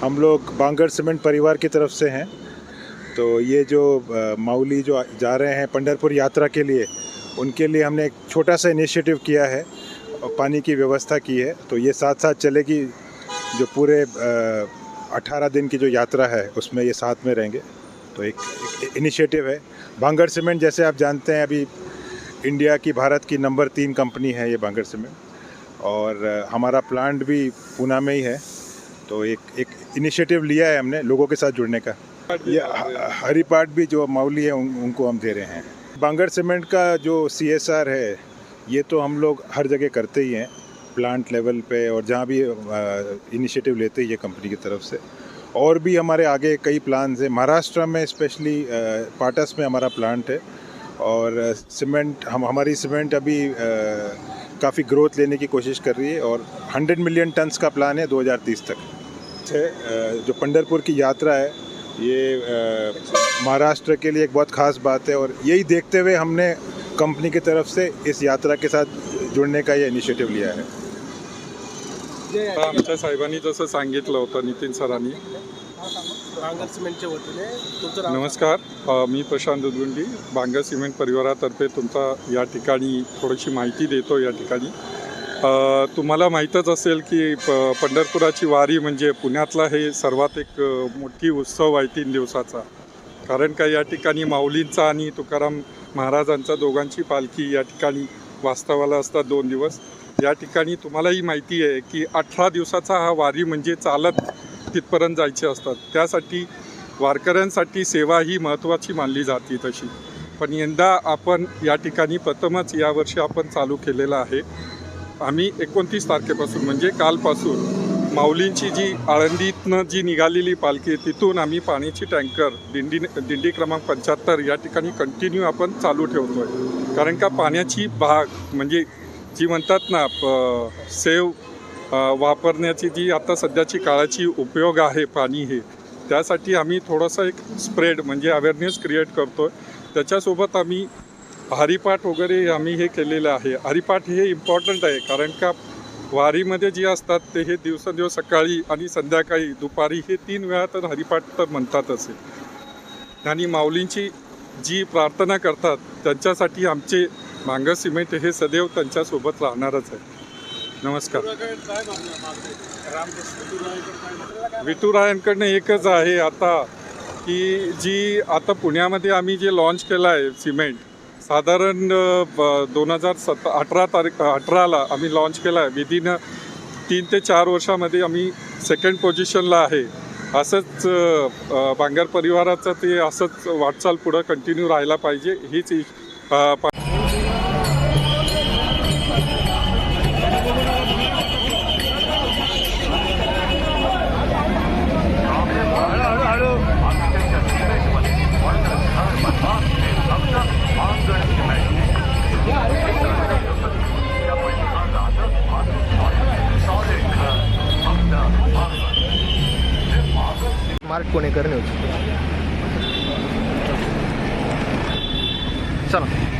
हम लोग बांगर सीमेंट परिवार की तरफ़ से हैं। तो ये जो माउली जो जा रहे हैं पंडरपुर यात्रा के लिए उनके लिए हमने एक छोटा सा इनिशिएटिव किया है और पानी की व्यवस्था की है। तो ये साथ साथ चलेगी जो पूरे अठारह दिन की जो यात्रा है उसमें ये साथ में रहेंगे। तो एक, एक इनिशिएटिव है। बांगर सीमेंट जैसे आप जानते हैं अभी इंडिया की भारत की नंबर तीन कंपनी है ये बांगर सीमेंट। और हमारा प्लांट भी पूना में ही है। तो एक एक इनिशिएटिव लिया है हमने लोगों के साथ जुड़ने का। ये ह- हरिपाठ भी जो माउली है उन, उनको हम दे रहे हैं। बांगर सीमेंट का जो सीएसआर है ये तो हम लोग हर जगह करते ही हैं प्लांट लेवल पे और जहाँ भी इनिशिएटिव लेते ही है कंपनी की तरफ़ से। और भी हमारे आगे कई प्लान्स हैं। महाराष्ट्र में स्पेशली पाटस में हमारा प्लांट है और सीमेंट हम हमारी सीमेंट अभी काफ़ी ग्रोथ लेने की कोशिश कर रही है और 100 मिलियन टन्स का प्लान है 2030 तक। से अ, जो पंडरपुर की यात्रा है ये महाराष्ट्र के लिए एक बहुत ख़ास बात है और यही देखते हुए हमने कंपनी की तरफ़ से इस यात्रा के साथ जुड़ने का ये इनिशिएटिव लिया है। आमच्या साहेबांनी जसं सांगितलं होतं नितीन सरांनी. नमस्कार. मी प्रशांत दुदगुंडी बांगर सिमेंट परिवारातर्फे तुमचा या ठिकाणी थोडीशी माहिती देतो या ठिकाणी. तुम्हाला माहीतच असेल की प पंढरपुराची वारी म्हणजे पुण्यातला हे सर्वात एक मोठी उत्सव आहे तीन दिवसाचा. कारण का या ठिकाणी माऊलींचा आणि तुकाराम महाराजांचा दोघांची पालखी या ठिकाणी वास्तवाला असतात दोन दिवस. या ठिकाणी तुम्हालाही माहिती आहे की अठरा दिवसाचा हा वारी म्हणजे चालत तिथपर्यंत जायचे असतात. त्यासाठी वारकऱ्यांसाठी सेवा ही महत्त्वाची मानली जाते तशी. पण यंदा आपण या ठिकाणी प्रथमच यावर्षी आपण चालू केलेलं आहे. आम्ही एकोणतीस तारखेपासून म्हणजे कालपासून माऊलींची जी आळंदीतनं जी निघालेली पालखी आहे तिथून आम्ही पाण्याची टँकर दिंडी दिंडी क्रमांक पंच्याहत्तर या ठिकाणी कंटिन्यू आपण चालू ठेवतो आहे कारण का पाण्याची भाग म्हणजे जी म्हणतात ना प- सेव वापरण्याची जी आता सध्याची काळाची उपयोग आहे पाणी हे त्यासाठी आम्ही थोडंसं एक स्प्रेड म्हणजे अवेअरनेस क्रिएट करतो आहे त्याच्यासोबत आम्ही हरिपाठ वगैरे आम्ही हे केलेलं आहे. हरिपाठ हे इम्पॉर्टंट आहे कारण का वारीमध्ये जे असतात ते हे दिवसादिवस सकाळी आणि संध्याकाळी दुपारी हे तीन वेळा तर हरिपाठ तर म्हणतातच आहे आणि माऊलींची जी प्रार्थना करतात त्यांच्यासाठी आमचे मांग सिमेंट हे सदैव त्यांच्यासोबत राहणारच आहे. नमस्कार. विठुरायांकडनं एकच आहे आता की जी आता पुण्यामध्ये आम्ही जे लॉन्च केलं आहे सिमेंट साधारण दोन हजार सत अठरा तारीख अठराला आम्ही लॉन्च केला आहे विदिन तीन ते चार वर्षामध्ये आम्ही सेकंड पोझिशनला आहे. असंच बांगर परिवाराचं ते असंच वाटचाल पुढं कंटिन्यू राहायला पाहिजे. हीच पार्क अ, पा- मार्क पुणेकर न्यूज. चला.